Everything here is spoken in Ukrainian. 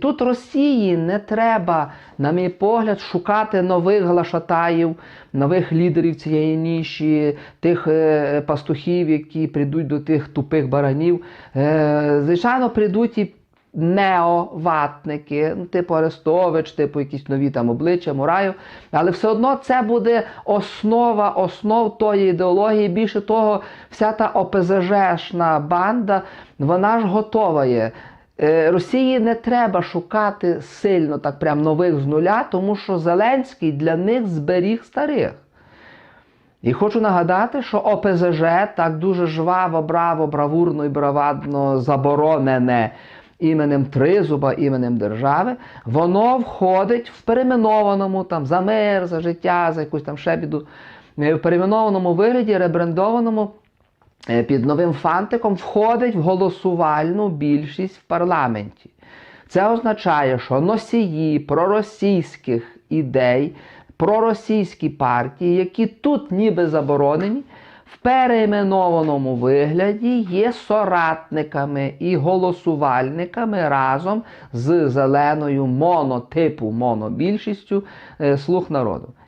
Тут Росії не треба, на мій погляд, шукати нових глашатаїв, нових лідерів цієї ніші, тих е, пастухів, які прийдуть до тих тупих баранів. Е, звичайно, прийдуть і неоватники, ну, типу Арестович, типу якісь нові там обличчя, Мураєв. Але все одно це буде основа основ тої ідеології. Більше того, вся та ОПЗЖшна банда, вона ж готова є. Е, Росії не треба шукати сильно так прям нових з нуля, тому що Зеленський для них зберіг старих. І хочу нагадати, що ОПЗЖ так дуже жваво, браво, бравурно і бравадно заборонене іменем Тризуба, іменем держави, воно входить в перейменованому там за мир, за життя, за якусь там шебіду, е, в перейменованому вигляді, ребрендованому під новим фантиком, входить в голосувальну більшість в парламенті. Це означає, що носії проросійських ідей, проросійські партії, які тут ніби заборонені, в перейменованому вигляді є соратниками і голосувальниками разом з зеленою монотипу монобільшістю е, слуг народу.